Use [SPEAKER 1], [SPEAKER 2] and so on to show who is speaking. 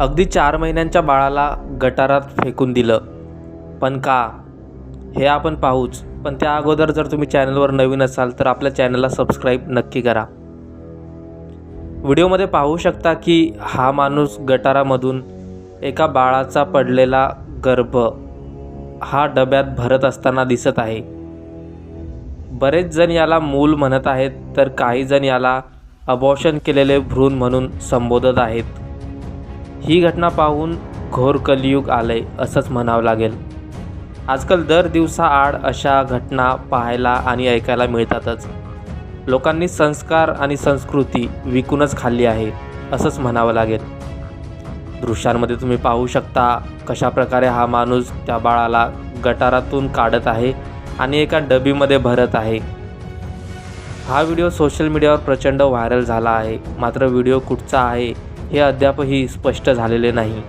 [SPEAKER 1] अगदी चार महिन्यांच्या बाळाला गटारात फेकून दिलं. पण का? हे आपण पाहूच. पण त्या अगोदर जर तुम्ही चॅनलवर नवीन असाल तर आपल्या चॅनलला सबस्क्राईब नक्की करा. व्हिडिओमध्ये पाहू शकता की हा माणूस गटारामधून एका बाळाचा पडलेला गर्भ हा डब्यात भरत असताना दिसत आहे. बरेच जण याला मूल म्हणत आहेत तर काही जण याला अबॉर्शन केलेले भ्रूण म्हणून संबोधत आहेत. ही घटना पाहून घोर कलियुग आलंय असंच म्हणावं लागेल. आजकाल दर दिवसाआड अशा घटना पाहायला आणि ऐकायला मिळतातच. लोकांनी संस्कार आणि संस्कृती विकूनच खाल्ली आहे असंच म्हणावं लागेल. दृश्यांमध्ये तुम्ही पाहू शकता कशा प्रकारे हा माणूस त्या बाळाला गटारातून काढत आहे आणि एका डबीमध्ये भरत आहे. हा व्हिडिओ सोशल मीडियावर प्रचंड व्हायरल झाला आहे. मात्र व्हिडिओ कुठचा आहे हे अद्यापही स्पष्ट झालेले नाही.